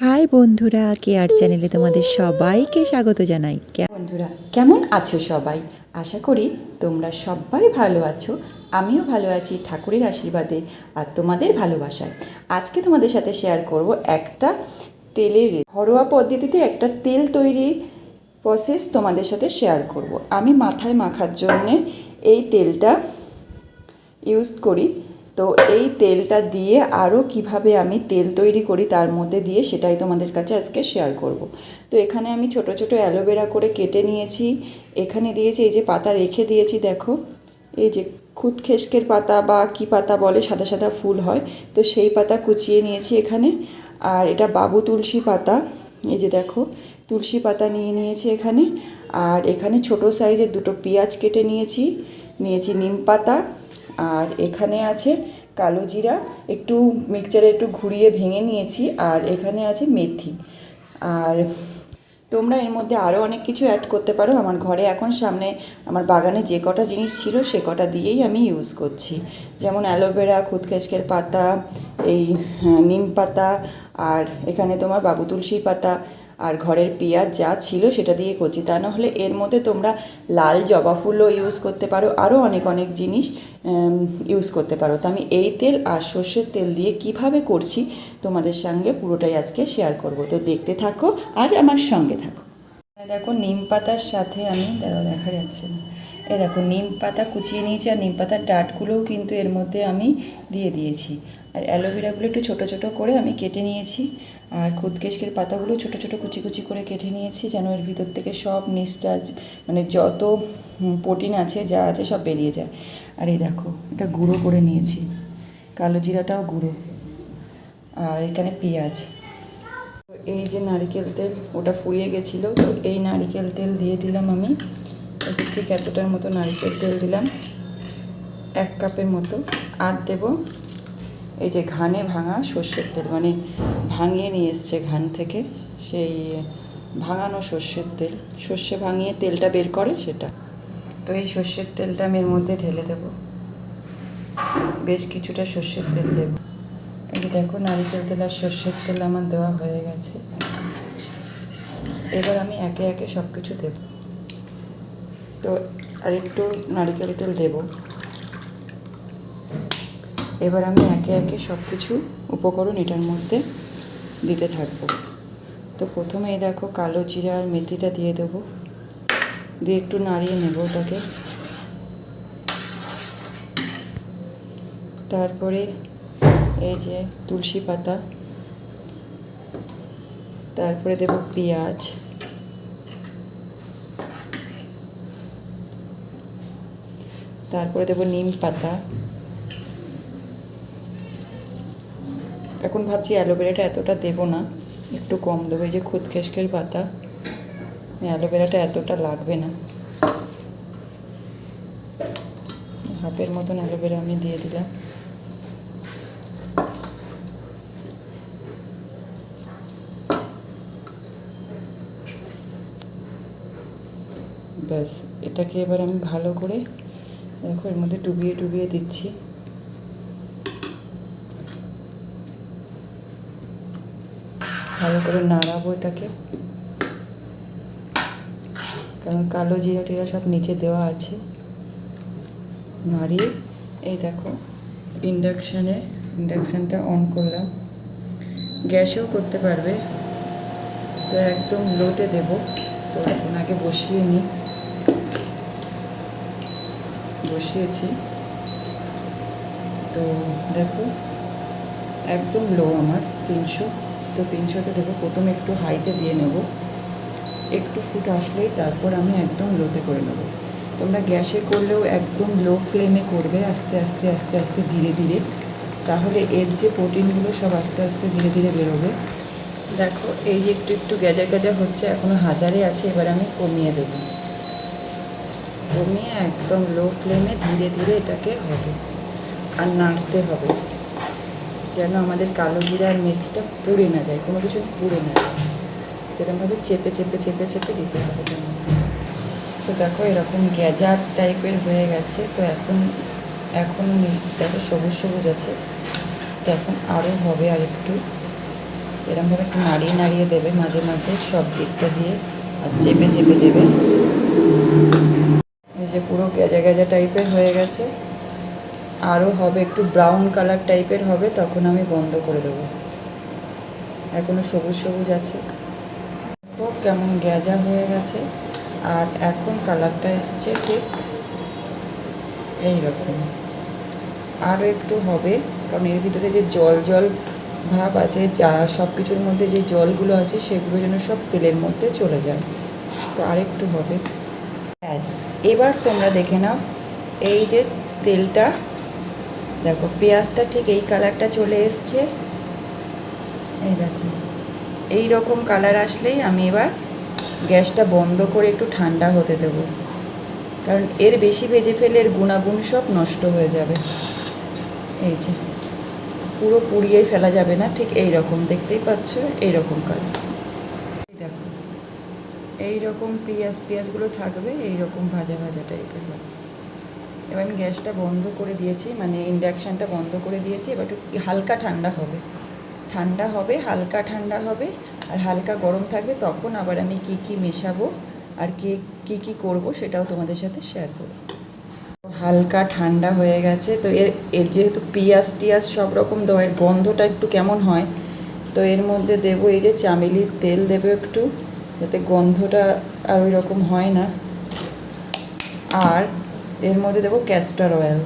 High বন্ধুরা, care চ্যানেলে তোমাদের সবাইকে স্বাগত জানাই। বন্ধুরা, কেমন আছো সবাই? আশা করি তোমরা সবাই ভালো আছো, আমিও ভালো আছি ঠাকুরের আশীর্বাদে আর তোমাদের ভালোবাসায়। আজকে তোমাদের সাথে শেয়ার করব একটা তেলের ঘরোয়া পদ্ধতিতে একটা তেল তৈরির প্রসেস তোমাদের সাথে শেয়ার করব। আমি মাথায় মাখার জন্যে এই তেলটা ইউজ করি। তো এই তেলটা দিয়ে আরও কীভাবে আমি তেল তৈরি করি তার মধ্যে দিয়ে সেটাই তোমাদের কাছে আজকে শেয়ার করব। তো এখানে আমি ছোট ছোট অ্যালোভেরা করে কেটে নিয়েছি। এখানে দিয়েছি এই যে পাতা রেখে দিয়েছি, দেখো। এই যে খুদ খেসকের পাতা বা কি পাতা বলে সাদা সাদা ফুল হয়, তো সেই পাতা কুচিয়ে নিয়েছি এখানে। আর এটা বাবু তুলসী পাতা, এই যে দেখো, তুলসী পাতা নিয়ে নিয়েছি এখানে। আর এখানে ছোট সাইজের দুটো পেঁয়াজ কেটে নিয়েছি। নিয়েছি নিম পাতা আর এখানে আছে কালো জিরা একটু মিক্সচারে একটু ঘুরিয়ে ভেঙে নিয়েছি আর এখানে আছে মেথি। আর তোমরা এর মধ্যে আরও অনেক কিছু অ্যাড করতে পারো। আমার ঘরে এখন সামনে আমার বাগানে যে কটা জিনিস ছিল সে কটা দিয়েই আমি ইউজ করছি। যেমন অ্যালোভেরা খুদখেসকের পাতা এই হ্যাঁ, নিম পাতা আর এখানে তোমার বাবু তুলসীর পাতা আর ঘরের পেঁয়াজ যা ছিল সেটা দিয়ে করছি। তা নাহলে এর মধ্যে তোমরা লাল জবা ফুলও ইউজ করতে পারো। আরও অনেক অনেক জিনিস ইউজ করতে পারো। তো আমি এই তেল আর সর্ষের তেল দিয়ে কীভাবে করছি তোমাদের সঙ্গে পুরোটাই আজকে শেয়ার করব। তো দেখতে থাকো আর আমার সঙ্গে থাকো। দেখো, নিম পাতার সাথে আমি, দাঁড়াও, দেখা যাচ্ছে না। এ দেখো, নিম পাতা কুচিয়ে নিয়েছি আর নিম পাতার ডাঁটগুলোও কিন্তু এর মধ্যে আমি দিয়ে দিয়েছি। আর অ্যালোভেরাগুলো একটু ছোটো ছোটো করে আমি কেটে নিয়েছি। আর খুদকেশকের পাতাগুলো ছোটো ছোটো কুচি কুচি করে কেটে নিয়েছি যেন এর ভিতর থেকে সব নিচটা মানে যত প্রোটিন আছে, যা আছে সব বেরিয়ে যায়। আর এই দেখো, এটা গুঁড়ো করে নিয়েছি। কালো জিরাটাও গুঁড়ো। আর এখানে পেঁয়াজ। এই যে নারকেল তেল, ওটা ফুরিয়ে গেছিল, তো এই নারকেল তেল দিয়ে দিলাম আমি। ঠিক এতটার মতো নারকেল তেল দিলাম। এক কাপের মতো। আর দেব এই যে ঘানে ভাঙা সর্ষের তেল মানে ভাঙিয়ে নিয়ে এসছে ঘান থেকে সেই ভাঙানো সর্ষের তেল। সর্ষে ভাঙিয়ে তেলটা বের করে সেটা। তো এই সর্ষের তেলটা আমি এর মধ্যে ঢেলে দেব। বেশ কিছুটা সর্ষের তেল দেব। এই দেখো, নারিকেল তেল আর সর্ষের তেল আমার দেওয়া হয়ে গেছে। এবার আমি একে একে সব কিছু দেব। তো আর একটু নারিকেল তেল দেব। এবার আমি একে একে সব কিছু উপকরণ এটার মধ্যে দিতে থাকব। তো প্রথমে দেখো কালো জিরা আর মেথিটা দিয়ে দেবো। দিয়ে একটু নাড়িয়ে নেব ওটাকে। তারপরে এই যে তুলসী পাতা, তারপরে দেব পেঁয়াজ। তারপরে দেব নিম পাতা। এখন ভাবছি অ্যালোভেরাটা এতটা দেবো না, একটু কম দেবো, এই যে খুদকেশকের পাতা। অ্যালোভেরাটা এতটা লাগবে না। হাফের মতন অ্যালোভেরা আমি দিয়ে দিলাম। ব্যাস, এটাকে এবার আমি ভালো করে দেখো, এর মধ্যে ডুবিয়ে ডুবিয়ে দিচ্ছি। ভালো করে নাড়াবো এটাকে। কারণ কালো জিরা টিরা সব নিচে দেওয়া আছে। নাড়িয়ে এই দেখো ইন্ডাকশানে ইন্ডাকশানটা অন করলাম। গ্যাসেও করতে পারবে। তো একদম লোতে দেব। তো এখন আগে বসিয়ে নিই। বসিয়েছি। তো দেখো, একদম লো আমার, তিনশো। তো তিনশোতে দেবো। প্রথমে একটু হাইতে দিয়ে নেব। একটু ফুট আসলেই তারপর আমি একদম লোতে করে নেব। তোমরা গ্যাসে করলেও একদম লো ফ্লেমে করবে, আস্তে আস্তে আস্তে আস্তে, ধীরে ধীরে। তাহলে এর যে প্রোটিনগুলো সব আস্তে আস্তে, ধীরে ধীরে বেরোবে। দেখো, এই যে একটু একটু গেজা গেজা হচ্ছে এখনও হাজারে আছে, এবার আমি কমিয়ে দেবো। কমিয়ে একদম লো ফ্লেমে ধীরে ধীরে এটাকে হবে আর নাড়তে হবে। যেন আমাদের কালো জিরা আর মেথিটা পুড়ে না যায়, কোনো কিছু পুড়ে না যায়। এরকমভাবে চেপে চেপে চেপে চেপে দিতে হবে তো দেখো, এরকম গ্যাজার টাইপের হয়ে গেছে। তো এখন এখন দেখো, সবুজ সবুজ আছে। তো এখন আরও হবে আর একটু তো এরমভাবে একটু নাড়িয়ে নাড়িয়ে দেবে মাঝে মাঝে সব দিকটা দিয়ে আর চেপে চেপে দেবে। এই যে পুরো গেজা গেজা টাইপের হয়ে গেছে। আরও হবে একটু ব্রাউন কালার টাইপের হবে, তখন আমি বন্ধ করে দেবো। এখনও সবুজ সবুজ আছে। খুব কেমন গেজা হয়ে গেছে। আর এখন কালারটা এসছে ঠিক এইরকম। আরও একটু হবে, কারণ এর ভিতরে যে জল জল ভাব আছে, যা সব কিছুর মধ্যে যে জলগুলো আছে, সেগুলো যেন সব তেলের মধ্যে চলে যায়। তো আরেকটু হবে। ব্যাস, এবার তোমরা দেখে নাও এই যে তেলটা। দেখো, পেঁয়াজটা ঠিক এই কালারটা চলে এসছে। এই দেখো এই রকম কালার আসলেই আমি এবার গ্যাসটা বন্ধ করে একটু ঠান্ডা হতে দেবো। কারণ এর বেশি ভেজে ফেলে এর গুণাগুণ সব নষ্ট হয়ে যাবে। এই যে, পুরো পুড়িয়ে ফেলা যাবে না, ঠিক এই রকম দেখতেই পাচ্ছ? এই রকম কালার দেখো এই রকম পেঁয়াজ টিয়াজগুলো থাকবে এই রকম ভাজা ভাজা টাইপের হবে। এবার আমি গ্যাসটা বন্ধ করে দিয়েছি মানে ইন্ডাকশানটা বন্ধ করে দিয়েছি, এবার একটু হালকা ঠান্ডা হবে। ঠান্ডা হবে, হালকা ঠান্ডা হবে, আর হালকা গরম থাকবে, তখন আবার আমি কি কি মেশাবো আর কে, কী কী করব সেটাও তোমাদের সাথে শেয়ার করব। হালকা ঠান্ডা হয়ে গেছে, তো এর এর যেহেতু পিঁয়াজ টিয়াজ সব রকম দেওয়া এর গন্ধটা একটু কেমন হয়, তো এর মধ্যে দেবো এই যে চামেলির তেল দেবো একটু, যাতে গন্ধটা আর ওই রকম হয় না। আর এর মধ্যে দেবো ক্যাস্টার অয়েল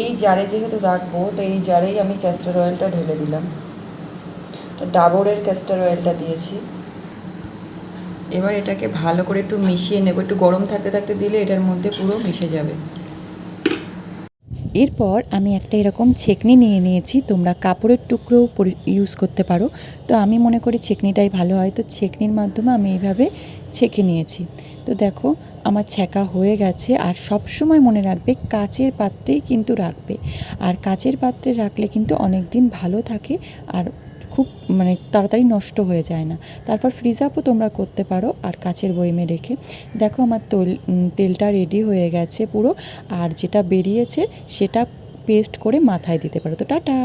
এই জারে যেহেতু রাখব, তো এই জারেই আমি ক্যাস্টার অয়েলটা ঢেলে দিলাম। ডাবরের ক্যাস্টার অয়েলটা দিয়েছি। এবার এটাকে ভালো করে একটু মিশিয়ে নেব। একটু গরম থাকতে থাকতে দিলে এটার মধ্যে পুরো মিশে যাবে। এরপর আমি একটা এরকম ছেকনি নিয়ে নিয়েছি। তোমরা কাপড়ের টুকরো ইউজ করতে পারো। তো আমি মনে করি ছেকনিটাই ভালো হয়। তো ছেকনির মাধ্যমে আমি এইভাবে ছেঁকে নিয়েছি। তো দেখো, আমার ছেঁকা হয়ে গেছে। আর সব সময় মনে রাখবে, কাচের পাত্রেই কিন্তু রাখবে। আর কাচের পাত্রে রাখলে কিন্তু অনেক দিন ভালো থাকে। আর খুব মানে তাড়াতাড়ি নষ্ট হয়ে যায় না। তারপর ফ্রিজ আপও তোমরা করতে পারো আর কাচের বইমে রেখে। দেখো আমার তেল তেলটা রেডি হয়ে গেছে পুরো। আর যেটা বেরিয়েছে সেটা পেস্ট করে মাথায় দিতে পারো। তো টাটা!